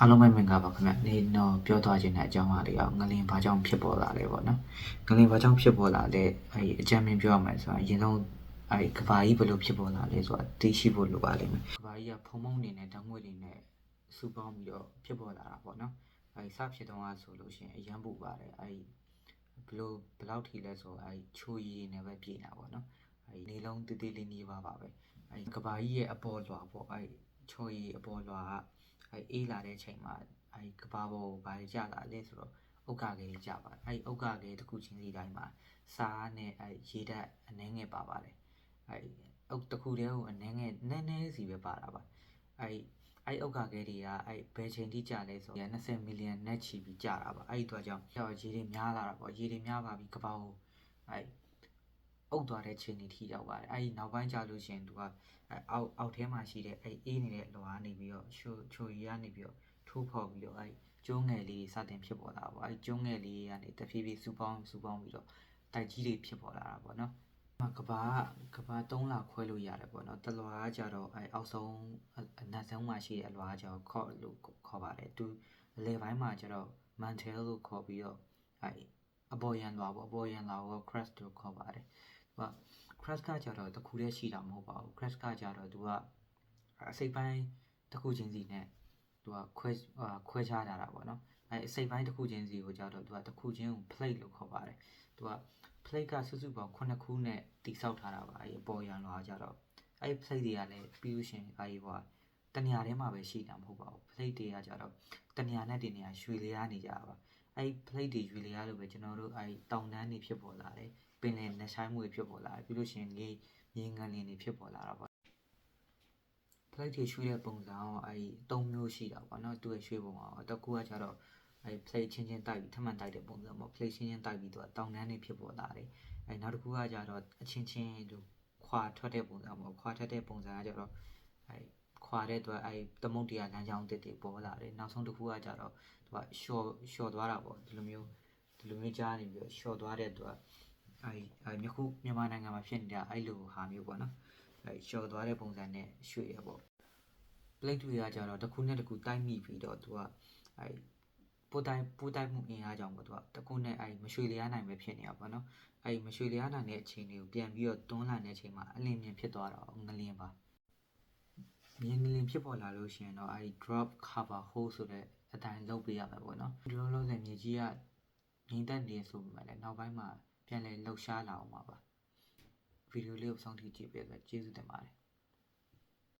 အားလုံးပဲမင်္ဂလာပါခင်ဗျနေတော့ပြောသွားခြင်းတဲ့အကြောင်းအရာတွေအောင်ငလင်ဘာကြောင့်ဖြစ်ပေါ်လာလဲပေါ့နော်ငလင်ဘာကြောင့်ဖြစ်ပေါ်လာလဲအဲအကြမ်းမြင်ပြောရမယ်ဆိုတော့အရင်ဆုံးအဲကဘာကြီးဘယ်လိုဖြစ်ပေါ်လာလဲဆိုတာသိရှိဖို့လိုပါလိမ့်မယ်ကဘာကြီးကဖုံဖုံနေနဲ့ဓာတ်ငွေ့တွေနဲ့စူပေါင်းပြီးတော့ဖြစ်ပေါ်လာတာပေါ့နော်အဲစဖြစ်တော့ဆိုလို့ရှိရင်အရန်ပူပါတယ်အဲဘယ်လိုဘယ်လောက်ထိလဲဆိုအဲချိုးရည်နဲ့ပဲပြည်နေတာပေါ့နော်အဲနေလုံးတေးသေးလေးနေပါပါပဲအဲကဘာကြီးရဲ့အပေါ်လွှာပေါ့အဲချိုးရည်အပေါ်လွှာက အဲအေးလာတဲ့အချိန်မှာအဲကဘာပေါ်ကိုဘာတွေကြလာလဲဆိုတော့ဥက္ကလေးတွေကြပါတယ်အဲဥက္ကလေးတစ်ခုချင်းစီတိုင်းမှာစားနဲ့အဲရေဓာတ်အနှဲငယ်ပါပါတယ်အဲဥက္တစ်ခုတည်းကိုအနှဲငယ်နည်းနည်းစီပဲပါတာပါအဲအဲဥက္ကလေးတွေကအဲဘယ်ချိန်ထိကြလဲဆိုတော့20မီလီယံနဲ့ချီပြီးကြတာပါအဲဒီတော့ကြောင့်ကြောက်ရေတွေများလာတာပေါ့ရေတွေများပါပြီးကဘာကိုအဲ အုပ်သွားတဲ့ချိန်တွေထိရောက်ပါတယ်အဲဒီနောက်ပိုင်းကြလို့ရှိရင်သူကအဲအောက်အောက်ထဲမှာရှိတဲ့အဲအေးနေတဲ့လွာကနေပြီးတော့ချိုချိုရီကနေပြီးတော့ထိုးဖောက်ပြီးတော့အဲကျုံးငယ်လေးစတင်ဖြစ်ပေါ်လာတာပေါ့အဲကျုံးငယ်လေးကနေတဖြည်းဖြည်းစူပေါင်းစူပေါင်းပြီးတော့တိုက်ကြီးတွေဖြစ်ပေါ်လာတာပေါ့နော်မကဘာကဘာ3လခွဲလို့ရတယ်ပေါ့နော်တလွားကြတော့အဲအောက်ဆုံးအနတ်ဆုံးမှာရှိတဲ့အလွားကြတော့ခေါ်လို့ခေါ်ပါတယ်သူအလေပိုင်းမှာကျတော့ mantel လို့ခေါ်ပြီးတော့အဲ အပေါ်ရန်လွာပေါ့အပေါ်ရန်လွာကို crest လို့ခေါ်ပါတယ်သူက crash ကကြတော့တစ်ခုတည်းရှိတာမဟုတ်ပါဘူး crash ကကြတော့သူကအစိပ်ပိုင်းတစ်ခုချင်းစီနဲ့သူကခွဲဟာခွဲခြားထားတာပေါ့နော်အဲအစိပ်ပိုင်းတစ်ခုချင်းစီကိုကြတော့သူကတစ်ခုချင်းကို plate လို့ခေါ်ပါတယ်သူက plate ကစုစုပေါင်း9ခုနဲ့တိဆောက်ထားတာပါအဲအပေါ်ရန်လွာကြတော့အဲ plate တွေကလည်းပြီးလို့ရှိရင်အဲဒီဟိုတနေရာထဲမှာပဲရှိတာမဟုတ်ပါဘူး plate တွေကကြတော့တနေရာနဲ့တနေရာရွှေလျားနေကြတာပါ အဲ plate တွေရွှေလျားလို့ပဲကျွန်တော်တို့အဲတောင်တန်းတွေဖြစ်ပေါ်လာတယ်ပင်လယ်နှဆိုင်မှုတွေဖြစ်ပေါ်လာတယ်ပြီးလို့ရှိရင်လေမြေငန်လင်းတွေဖြစ်ပေါ်လာတာပေါ့ flight တွေရွှေ့တဲ့ပုံစံအောင်အဲဒီ၃မျိုးရှိတာပေါ့နော်သူ့ရဲ့ရွှေ့ပုံအောင်တကူကကျတော့အဲဒီ plate ချင်းချင်းတိုက်ပြီးထပ်မံတိုက်တဲ့ပုံစံပေါ့ plate ချင်းချင်းတိုက်ပြီးတော့တောင်တန်းတွေဖြစ်ပေါ်လာတယ်အဲနောက်တစ်ခုကကျတော့အချင်းချင်းသူခွာထွက်တဲ့ပုံစံပေါ့ခွာထွက်တဲ့ပုံစံကကျတော့အဲ ခွာတဲ့အတွက်အဲသမုတ်တရားလမ်းကြောင်းတစ်တွေပေါ်လာတယ်နောက်ဆုံးတစ်ခုကကျတော့သူက short short သွားတာပေါ့ဒီလိုမျိုးဒီလိုမျိုးကြားနေပြီးတော့ short သွားတဲ့အတွက်အဲအဲမြခုမြန်မာနိုင်ငံမှာဖြစ်နေတာအဲ့လိုဟာမျိုးပေါ့နော်အဲလျှော်သွားတဲ့ပုံစံနဲ့ရွှေ့ရပေါ့ plate တွေကကြတော့တစ်ခုနဲ့တစ်ခုတိုက်မိပြီးတော့သူကအဲပိုးတိုင်းပိုးတိုင်းမှုအင်အားကြောင့်ပေါ့သူကတစ်ခုနဲ့အဲမရွှေလျားနိုင်ပဲဖြစ်နေတာပေါ့နော်အဲမရွှေလျားနိုင်တဲ့အချိန်တွေကိုပြန်ပြီးတော့တွန်းလာတဲ့အချိန်မှာအလင်းမြင်ဖြစ်သွားတော့ငလင်းပါ မြင်ငလင်းဖြစ်ပေါ်လာလို့ရှိရင်တော့အဲ drop cover hole ဆိုတဲ့အတိုင်းလုပ်ပေးရမှာပေါ့နော်ဒီလိုလုံးစံမြေကြီးကငိမ့်သက်နေဆိုပေမဲ့လည်းနောက်ပိုင်းမှာပြန်လည်လှုပ်ရှားလာအောင်ပါပါဗီဒီယိုလေးကိုစောင့်ကြည့်ကြည့်ပေးအတွက်ကျေးဇူးတင်ပါတယ်